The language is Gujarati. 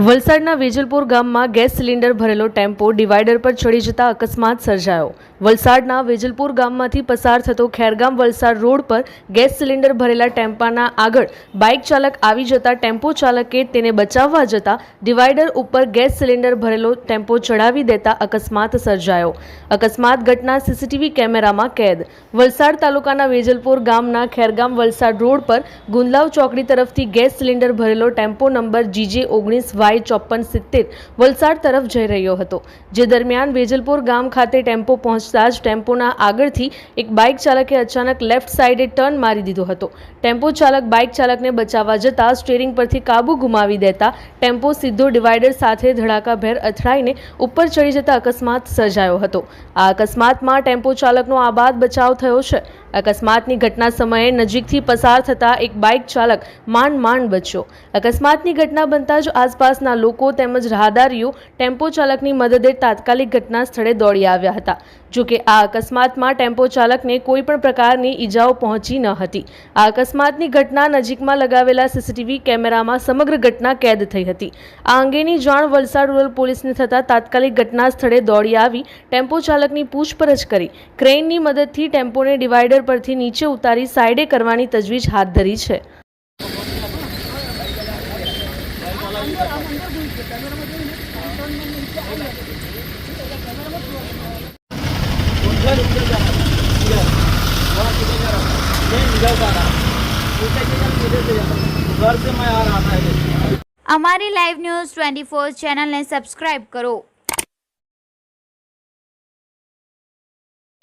વલસાડના વેજલપુર ગામમાં ગેસ સિલિન્ડર ભરેલો ટેમ્પો ડિવાઈડર પર ચડી જતા અકસ્માત સર્જાયો. વલસાડના વેજલપુર ગામમાંથી પસાર થતો ખેરગામ વલસાડ રોડ પર ગેસ સિલિન્ડર ભરેલા ટેમ્પાના આગળ બાઇક ચાલક આવી જતા ટેમ્પો ચાલકે તેને બચાવવા જતા ડિવાઈડર ઉપર ગેસ સિલિન્ડર ભરેલો ટેમ્પો ચડાવી દેતા અકસ્માત સર્જાયો. અકસ્માત ઘટના સીસીટીવી કેમેરામાં કેદ. વલસાડ તાલુકાના વેજલપુર ગામના ખેરગામ વલસાડ રોડ પર ગુંદલાવ ચોકડી તરફથી ગેસ સિલિન્ડર ભરેલો ટેમ્પો નંબર જીજે ઓગણીસ વાય ચોપન સિત્તેર વલસાડ તરફ જઈ રહ્યો હતો. જે દરમિયાન વેજલપુર ગામ ખાતે ટેમ્પો પહોંચતા જ ટેમ્પોના આગળથી એક બાઇક ચાલકે અચાનક લેફ્ટ સાઇડે ટર્ન મારી દીધો હતો. ટેમ્પો ચાલક બાઇક ચાલકને બચાવવા જતાં સ્ટીરિંગ પરથી કાબુ ગુમાવી દેતા ટેમ્પો સીધો ડિવાઈડર સાથે ધડાકાભેર અથડાઈને ઉપર ચડી જતા અકસ્માત સર્જાયો હતો. આ અકસ્માતમાં ટેમ્પો ચાલકનો આબાદ બચાવ થયો છે. અકસ્માતની ઘટના સમયે નજીકથી પસાર થતા એક બાઇક ચાલક માંડ માંડ બચ્યો. અકસ્માતની ઘટના બનતા જ આસપાસના લોકો તેમજ રાહદારીઓ ટેમ્પો ચાલકની મદદે તાત્કાલિક ઘટના સ્થળે દોડી આવ્યા હતા. જોકે આ અકસ્માતમાં ટેમ્પો ચાલકને કોઈ પણ પ્રકારની ઈજાઓ પહોંચી ન હતી. આ અકસ્માતની ઘટના નજીકમાં લગાવેલા સીસીટીવી કેમેરામાં સમગ્ર ઘટના કેદ થઈ હતી. આ અંગેની જાણ વલસાડ રૂરલ પોલીસને થતાં તાત્કાલિક ઘટના સ્થળે દોડી આવી ટેમ્પો ચાલકની પૂછપરછ કરી. ક્રેઇનની મદદથી ટેમ્પોને ડિવાઈડર ટેન્કર પરથી નીચે ઉતારી સાઈડે કરવાની તજવીજ હાથ ધરી છે. અમારી લાઈવ ન્યૂઝ ટ્વેન્ટી ફોર ચેનલને સબસ્ક્રાઇબ કરો.